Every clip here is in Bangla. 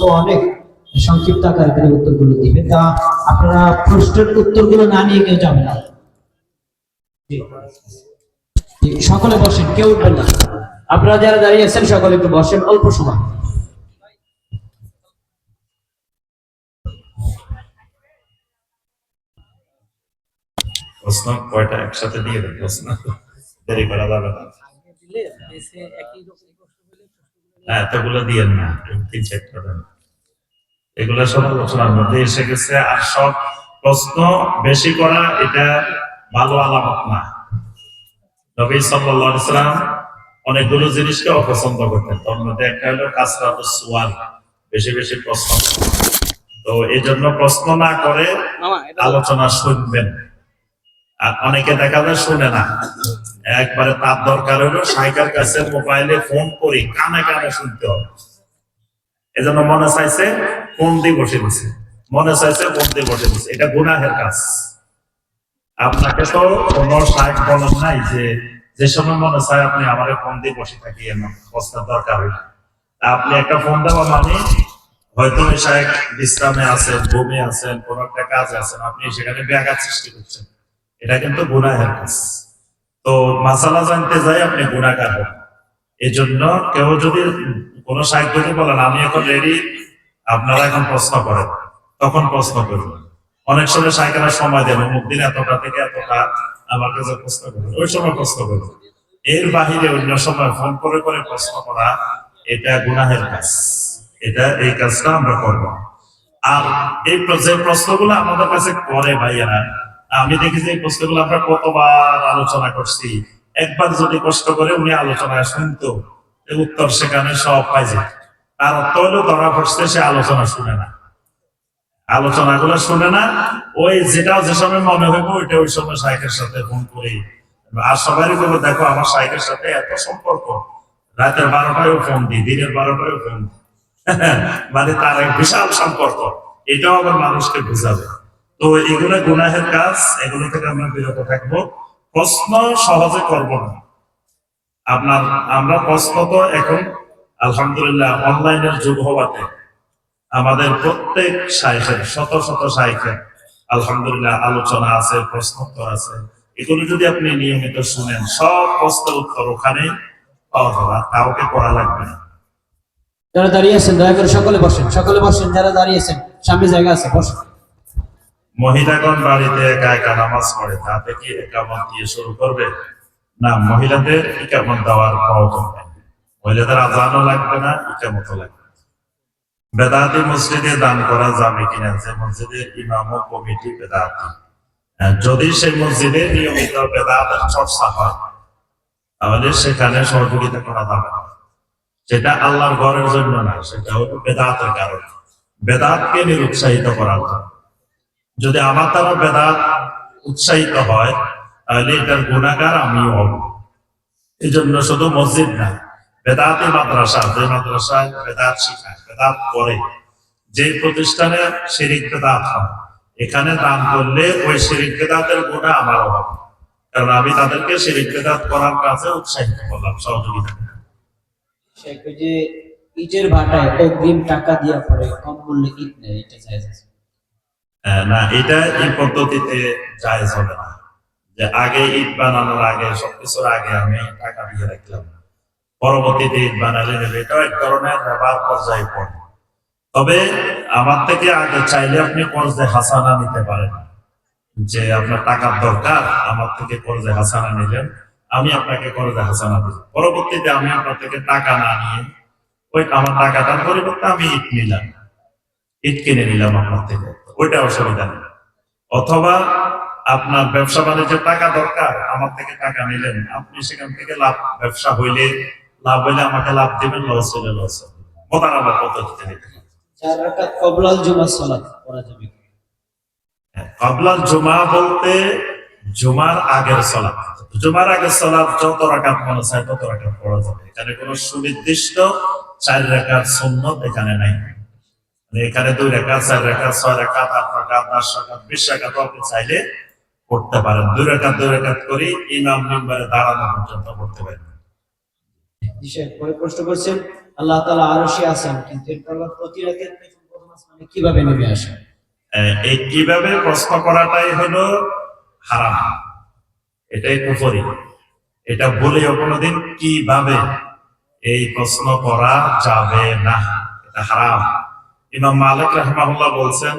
তো অনেক সংক্ষিপ্ত আকারে তিনি উত্তরগুলো দিবে তা আপনারা প্রশ্নের উত্তরগুলো না নিয়ে কেউ যাবেন না। সকলে বসেন কেউ উঠবেন না। আপনারা যারা দাঁড়িয়ে আছেন সকলে একটু বসেন অল্প সময়। প্রশ্ন কয়টা একসাথে দিয়ে দেন প্রশ্ন। দেরি করা যাবে না। এতগুলো দিয়েন না তিন চারটা দেন। এগুলো সব আলোচনার মধ্যে এসে গেছে আর সব প্রশ্ন বেশি করা এটা ভালো আলামত না। নবী সাল্লাল্লাহু সাল্লাম অনেকগুলো জিনিসকে অপছন্দ করতেন। তার মধ্যে একটা হলো কাসরাত সুয়াল বেশি বেশি প্রশ্ন। তো এই জন্য প্রশ্ন না করে আলোচনা শুনবেন। আর অনেকে দেখা যায় শুনে না। একবারে তার দরকার হলো সাইকার কাছে মোবাইলে ফোন করি কানে কানে শুনতে হবে। এজন্য মনে চাইছে, ফোন দিয়ে বসে দিছে মনে চাইছে, ফোন দিয়ে বসে দিছে এটা গুনাহের কাজ। আপনাকে তো কোনো সাইক বলেন নাই যে যে সময় মনে চায় আপনি আমার ফোন দিয়ে বসে থাকি, এমন দরকার হইল আপনি একটা ফোন দেওয়া মানে হয়তো সাহেব বিশ্রামে আছেন, ঘুমে আছেন, কোন একটা কাজ আছেন, আপনি সেখানে ব্যাঘাত সৃষ্টি করছেন। এটা কিন্তু গুনাহের কাজ। তো মাসালা জানতে যাই আপনি গুণাকার হন। এই জন্য কেউ যদি কোন সাহিত্যকে বলেন, আমি এখন রেডি আপনারা এখন প্রশ্ন করেন। তখন প্রশ্ন করবেন অনেক সময় সাইকেলা সময় দেন অমুক দিন এতটা থেকে এতটা আমার কাছে প্রশ্ন করবেন ওই সময় প্রশ্ন করবেন এর বাহিরে অন্য সময় ফোন করে করে প্রশ্ন করা, এটা গুনাহের কাজ। এটা এই কাজটা আমরা করব। আর এই যে প্রশ্নগুলো আমাদের কাছে করে ভাইয়েরা আমি দেখি যে এই প্রশ্নগুলো আমরা কতবার আলোচনা করছি। একবার যদি কষ্ট করে উনি আলোচনায় শুনতো উত্তর সেখানে সব পাই যায়। তার অর্থ হলো ধরা পড়ছে সে আলোচনা শুনে না। আলোচনা গুলো শুনে না, ওই যেটা যে সময় মনে হইব ওইটা ওই সময় সাইকের সাথে ফোন করি। আর সবারই বলে দেখো, আমার সাইকের সাথে এত সম্পর্ক। রাতের বারোটায়ও ফোন দিই দিনের বারোটায়ও ফোন দিই মানে তার এক বিশাল সম্পর্ক। এটাও আবার মানুষকে বোঝাবে। তো এগুলো গুনাহের কাজ, এগুলো থেকে আমরা বিরত থাকব। প্রশ্ন সহজে করব না। আপনার, আমরা প্রশ্ন তো এখন, আলহামদুলিল্লাহ, অনলাইনের যুগ হওয়াতে আমাদের প্রত্যেক সাইকের শত শত সাইকেল আলহামদুলিল্লাহ আলোচনা আছে, প্রশ্নোত্তর আছে। এগুলো যদি আপনি নিয়মিত শুনেন, সব প্রশ্নের উত্তর ওখানে কাউকে করা লাগবে না। যারা দাঁড়িয়ে আছেন, দয়া করে সকলে বসেন সকলে বসেন, যারা দাঁড়িয়ে আছেন, সামনে জায়গা আছে, বসেন। মহিলাগণ বাড়িতে একা একা নামাজ পড়ে, তাতে কি একামত দিয়ে শুরু করবে? না, মহিলাদের ইকামত দেওয়ার প্রয়োজন নেই মহিলাদের আজানও লাগবে না ইকামতও লাগবে। বেদাতি মসজিদে দান করা যাবে কিনা? যে মসজিদের ইমাম ও কমিটি বেদাতি। যদি সেই মসজিদে নিয়মিত বেদাতের চর্চা হয়, তাহলে সেখানে সহযোগিতা করা যাবে না। সেটা আল্লাহর ঘরের জন্য না সেটা হলো বেদাতের কারণে। বেদাতকে নিরুৎসাহিত করার জন্য। যদি আমার দ্বারা বেদাত উৎসাহিত হয় তাহলে এটার গুণাগার আমিও হব। এই জন্য শুধু মসজিদ না বেদাতি মাদ্রাসা যে মাদ্রাসায় বেদাত শিখায় বেদাত করে। যে প্রতিষ্ঠানে শিরিক বেদাত হয় এখানে দান করলে ওই শিরিক বেদাতের গুণা আমারও হবে। কারণ আমি তাদেরকে শিরিক বেদাত করার কাজে উৎসাহিত করলাম সহযোগিতা যে ইটের ভাটায় অগ্রিম টাকা দিয়া পরে কম মূল্যে ইট নেয়? এটা। আহ, না, এটা এই পদ্ধতিতে জায়েজ হবে না। যে আগে ইট বানানোর আগে, সবকিছুর আগে আমি টাকা দিয়ে রাখলাম। পরবর্তীতে ইট বানালে নেবে এটাও এক ধরনের ব্যবহার পর্যায়ে পড়ে। তবে আমার থেকে আগে চাইলে আপনি কর্জে হাসানা নিতে পারেন। যে আপনার টাকার দরকার, আমার থেকে কর্জে হাসানা নিলেন, আমি আপনাকে কর্জে হাসানা দিব পরবর্তীতে আমি আপনার থেকে টাকা না নিয়ে ওই আমার টাকাটার পরিবর্তে আমি ইট নিলাম। ইট কিনে নিলাম আপনার থেকে। ওইটা অসুবিধা নেই। অথবা আপনার ব্যবসা বাণিজ্যের টাকা দরকার আমার থেকে টাকা নিলেন আপনি সেখান থেকে লাভ ব্যবসা হইলে লাভ হইলে আমাকে লাভ দেবেন লস হইলে লস মোদারাবার পদ্ধতিতে নিতে হবে। কবলাল জুমার সালাত পড়া যাবে কাবলার জুমা বলতে জুমার আগের সলাপ জুমার আগের সলাপ যত রাকাত মনে চায় তত রাকাত পড়া যাবে। এখানে কোনো সুনির্দিষ্ট চার রেখার সুন্নত এখানে নাই। এখানে দুই রেখা চার রেখা ছয় রেখা আট রেখা দশ রেখা বিশ রেখা তো আপনি চাইলে পড়তে পারেন। দুই রেখা দুই রেখাত করে ইমাম মেম্বারে দাঁড়ানো পর্যন্ত পড়তে পারেন। পরে প্রশ্ন করছেন আল্লাহ তাআলা আরশে আছেন কিন্তু এরপর প্রতি রাতে কীভাবে নেমে আসেন আহ, এই কীভাবে প্রশ্ন করাটাই হলো হারাম। এটাই কুফরি। এটা বলেও কোনোদিন কীভাবে এই প্রশ্ন করা যাবে না। এটা হারাম। ইমাম মালিক রহমাহুল্লাহ বলছেন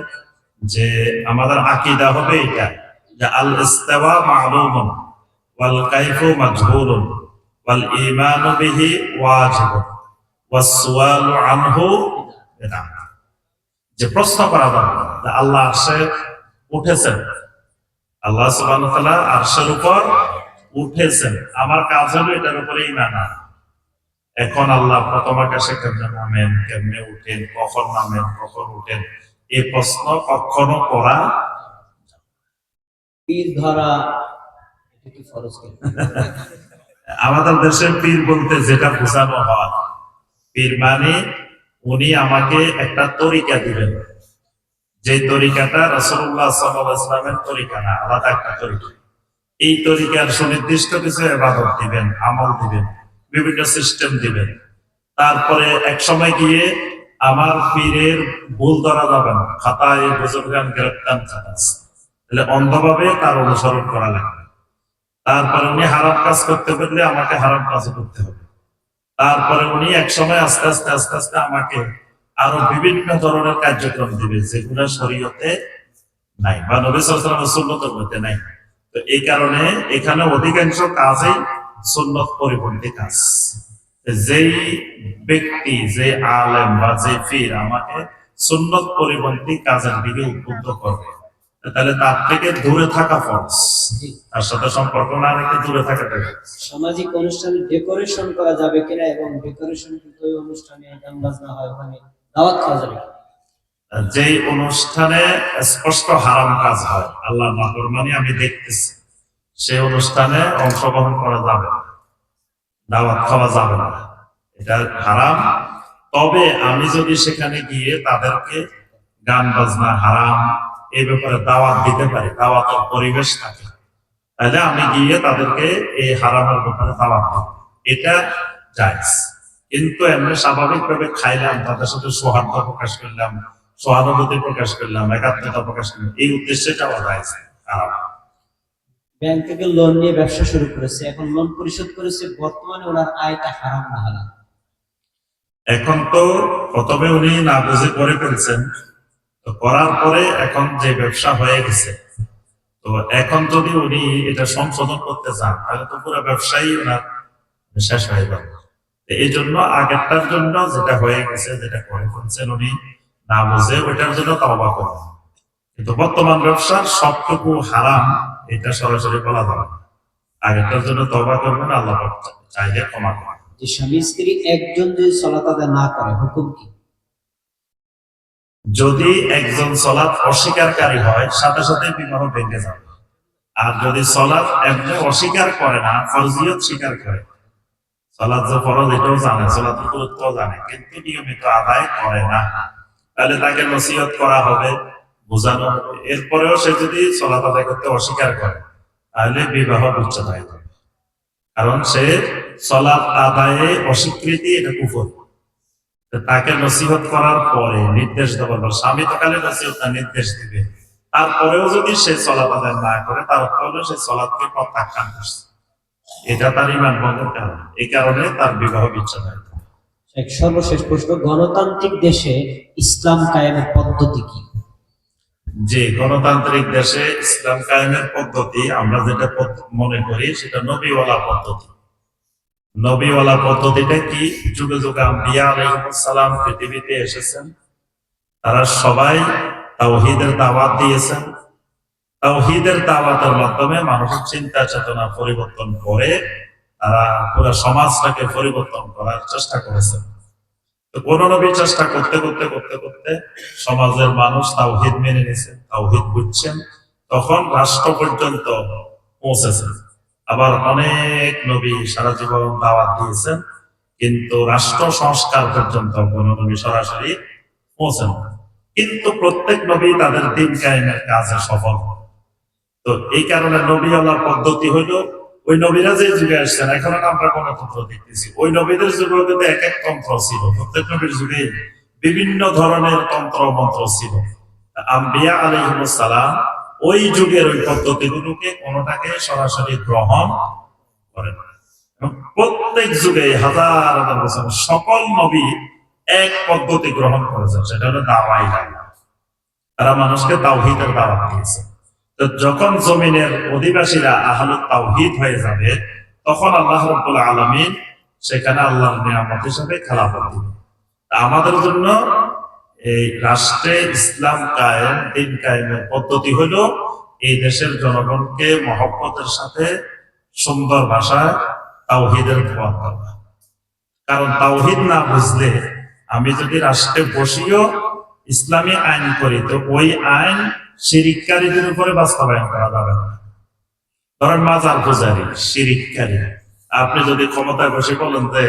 যে আমাদের আকিদা হবে এটা যে আল ইস্তাওয়া মালুমুন ওয়াল কাইফু মাজহুলুন ওয়াল ঈমানু বিহি ওয়াজিবুন ওয়াস সুআলু আনহু বিদআহ যে প্রশ্ন করা না, যে আল্লাহ আরশে উঠেছেন আল্লাহ সুবহানাহু ওয়া তাআলা আরশের উপর উঠেছেন আমার কাজ হলো এটার উপরে ইমান আনা। এখন আল্লাহ প্রথম আকাশে কেমনে নামেন কেমনে উঠেন কখন নামেন কখন উঠেন? এই প্রশ্ন কখনো করা পীর ধরা আমাদের দেশে পীর বলতে যেটা বোঝানো হয় পীর মানে উনি আমাকে একটা তরিকা দিবেন। যে তরিকাটা রসুল্লাহ সাল্লামের তরিকা না আলাদা একটা তরিকা। এই তরিকার সুনির্দিষ্ট কিছু এবাদত দিবেন আমল দিবেন। বিভিন্ন সিস্টেম দিবেন। তারপরে এক সময় গিয়ে আমার পীরের ভুল ধরা যাবে না। খাতায় বুজুর্গান গ্রেপ্তার তাহলে অন্ধভাবে তার অনুসরণ করা লাগবে। তারপরে উনি হারাম কাজ করতে পারলে আমাকে হারাম কাজ করতে হবে। তারপরে উনি এক সময় আস্তে আস্তে আস্তে আস্তে আমাকে আরও বিভিন্ন ধরনের কার্যক্রম দিবে, যেগুলো শরীয়তে নাই বা নবী সালামের সুন্নতের মধ্যে নাই। তো এই কারণে এখানে অধিকাংশ কাজেই সুন্নত পরিপন্থী কাজ যেই ব্যক্তি যে আলেম বা যে ফির আমাকে সুন্নত পরিপন্থী কাজের দিকে উদ্বুদ্ধ করবে তাহলে তার থেকে দূরে থাকা ফরজ তার সাথে সম্পর্ক না রেখে দূরে থাকাটা। সামাজিক অনুষ্ঠানে ডেকোরেশন করা যাবে কিনা এবং ডেকোরেশন কিন্তু ওই অনুষ্ঠানে গান বাজনা হয় ওখানে দাওয়াত খাওয়া যাবে? যে অনুষ্ঠানে স্পষ্ট হারাম কাজ হয় আল্লাহ নাফরমানি আমি দেখতেছি সেই অনুষ্ঠানে অংশগ্রহণ করা যাবে না। দাওয়াত খাওয়া যাবে না। এটা হারাম। তবে আমি যদি সেখানে গিয়ে তাদেরকে গান বাজনা হারাম এই ব্যাপারে দাওয়াত দিতে পারি দাওয়াতের পরিবেশ থাকে, তাহলে আমি গিয়ে তাদেরকে এই হারামের ব্যাপারে দাওয়াত দিব। এটা জায়জ। কিন্তু এমনি স্বাভাবিকভাবে খাইলাম, তাদের সাথে সৌহার্দ্য প্রকাশ করলাম, সহানুভূতি প্রকাশ করলাম, একাত্মতা প্রকাশ করলাম, এই উদ্দেশ্যে যাওয়া যায় হারাম। ব্যাংক থেকে লোন নিয়ে ব্যবসা শুরু করেছে, এখন লোন পরিশোধ করেছে, বর্তমানে ওনার আয়টা হারাম না হারাম এখন তো প্রথমে উনি না বুঝে করে ফেলছেন, তো করার পরে এখন যে ব্যবসা হয়ে গেছে, তো এখন যদি উনি এটা সংশোধন করতে চান তাহলে তো পুরো ব্যবসায়ী ওনার শেষ হয়ে যাবে। এই জন্য আগেরটার জন্য যেটা হয়ে গেছে, যেটা করে ফেলছেন উনি, না বুঝে ওইটার জন্য তবা করবেন। কিন্তু বর্তমান ব্যবসার সবটুকু হারাম এটা সরাসরি বলা যাবে না। আগেরটার জন্য তবা করবেন আল্লাহ চাইলে ক্ষমা করবেন। যে স্বামী স্ত্রী একজন যদি সলাত আদায় না করে হুকুম কি? যদি একজন সলাৎ অস্বীকারী হয় সাথে সাথে বিবাহ ভেঙে যাবে। আর যদি সলাৎ এমনি অস্বীকার করে না ফরজিয়ত স্বীকার করে। সলাৎ যে ফরজ এটাও জানে সলাতের গুরুত্ব জানে কিন্তু নিয়মিত আদায় করে না। তাহলে তাকে নসিহত করা হবে। বোঝানো এরপরেও সে যদি সলাৎ আদায় করতে অস্বীকার করে, তাহলে বিবাহ বিচ্ছেদ কারণ সে সলাৎ আদায়ে অস্বীকৃতি এটা কুফর। তাকে নসিহত করার পরে নির্দেশ দেওয়ার স্বামী তো কালে নসিহত নির্দেশ দিবে। তারপরেও যদি সে চলাত আদায় না করে, তার অর্থ সে চলাতকে প্রত্যাখ্যান করছে। এটা তার ইমান ভঙ্গের কারণ। এই কারণে তার বিবাহ বিচ্ছেদ এক সর্বশেষ প্রশ্ন, গণতান্ত্রিক দেশে ইসলাম কায়েমের পদ্ধতি কি? যে গণতান্ত্রিক দেশে ইসলাম কায়েমের পদ্ধতি, আমরা যেটা মনে করি সেটা নবীওয়ালা পদ্ধতি। নবীওয়ালা পদ্ধতিটা কি? যুগে যুগে আম্বিয়া আলাইহিসসালাম পৃথিবীতে এসেছেন। তারা সবাই তাওহীদের দাওয়াত দিয়েছেন। তাওহীদের দাওয়াতের মাধ্যমে মানুষের চিন্তা চেতনা পরিবর্তন করে তারা পুরো সমাজটাকে পরিবর্তন করার চেষ্টা করেছেন। তো কোন নবী চেষ্টা করতে করতে করতে করতে সমাজের মানুষ তাওহীদ মেনে নিয়েছে, তাওহীদ বুঝছেন তখন রাষ্ট্র পর্যন্ত পৌঁছেছেন আবার অনেক নবী সারা জীবন দাওয়াত দিয়েছেন, কিন্তু রাষ্ট্র সংস্কার পর্যন্ত কোন নবী সরাসরি পৌঁছেন। কিন্তু প্রত্যেক নবী তাদের দিন কায়েমের কাজে সফল। তো এই কারণে নবী আল্লাহর পদ্ধতি হইল ওই নবীরা যে যুগে আসছেন, এখন আমরা গণতন্ত্র দেখতেছি। ওই নবীদের যুগে কিন্তু এক এক তন্ত্র ছিল। প্রত্যেক নবীর যুগে বিভিন্ন ধরনের তন্ত্র মন্ত্র ছিল। আম্বিয়া আলাইহিমুসালাম ওই যুগের ওই পদ্ধতিগুলোকে কোনোটাকে সরাসরি গ্রহণ করেন না। প্রত্যেক যুগে হাজার হাজার বছর সকল নবী এক পদ্ধতি গ্রহণ করেছেন, সেটা হলো দাওয়াই তারা মানুষকে তাওহিদের দাওয়াত দিয়েছে তো যখন জমিনের অধিবাসীরা আহলে তাওহিদ হয়ে যাবে, তখন আল্লাহ রাব্বুল আলামিন সেখানে আল্লাহর নিয়ামত হিসেবে খেলাফত দিবে আমাদের জন্য এই রাষ্ট্রে ইসলাম কায়েম, দিন কায়েমের পদ্ধতি হলো এই দেশের জনগণকে মহব্বতের সাথে সুন্দর ভাষায় তাওহিদের দেওয়া কারণ তাওহিদ না বুঝলে আমি যদি রাষ্ট্রে বসিও ইসলামী আইন করি, তো ওই আইন শিরিককারীদের উপরে বাস্তবায়ন করা যাবে না। ধরেন মাজার পূজারি, শিরিককারী। আপনি যদি ক্ষমতায় বসে বলেন যে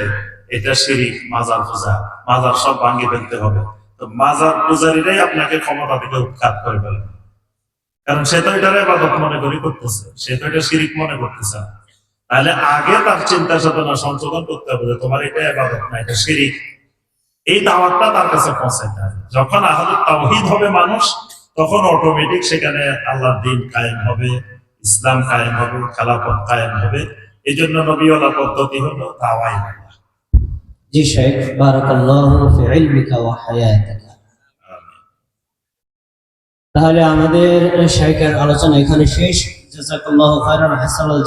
এটা শিরিক, মাজার পূজা, মাজার সব ভাঙিয়ে ফেলতে হবে, তো মাজার পূজারীরাই আপনাকে ক্ষমতা থেকে উৎখাত করে ফেলবে। কারণ সে তো এটার এবাদত মনে করি করতেছে, সে তো এটা শিরিক মনে করতেছে। তাহলে আগে তার চিন্তা চেতনা সংশোধন করতে হবে তোমার এটা এবাদত না, এটা শিরিক। এই দাওয়াতটা তার কাছে পৌঁছাইতে হবে যখন আহলে তাওহীদ হবে মানুষ, তখন অটোমেটিক সেখানে আল্লাহর দিন কায়েম হবে, ইসলাম কায়েম হবে, খেলাফত কায়েম হবে। এই জন্য নবীওয়ালা পদ্ধতি হলো দাওয়াই দাওয়া। জি শেখ, বারাকাল্লাহু ফি ইলমিকা ওয়া হায়াতিকা। তাহলে আমাদের শেখের আলোচনা এখানে শেষ। জাযাকাল্লাহু খাইরান হাসানাল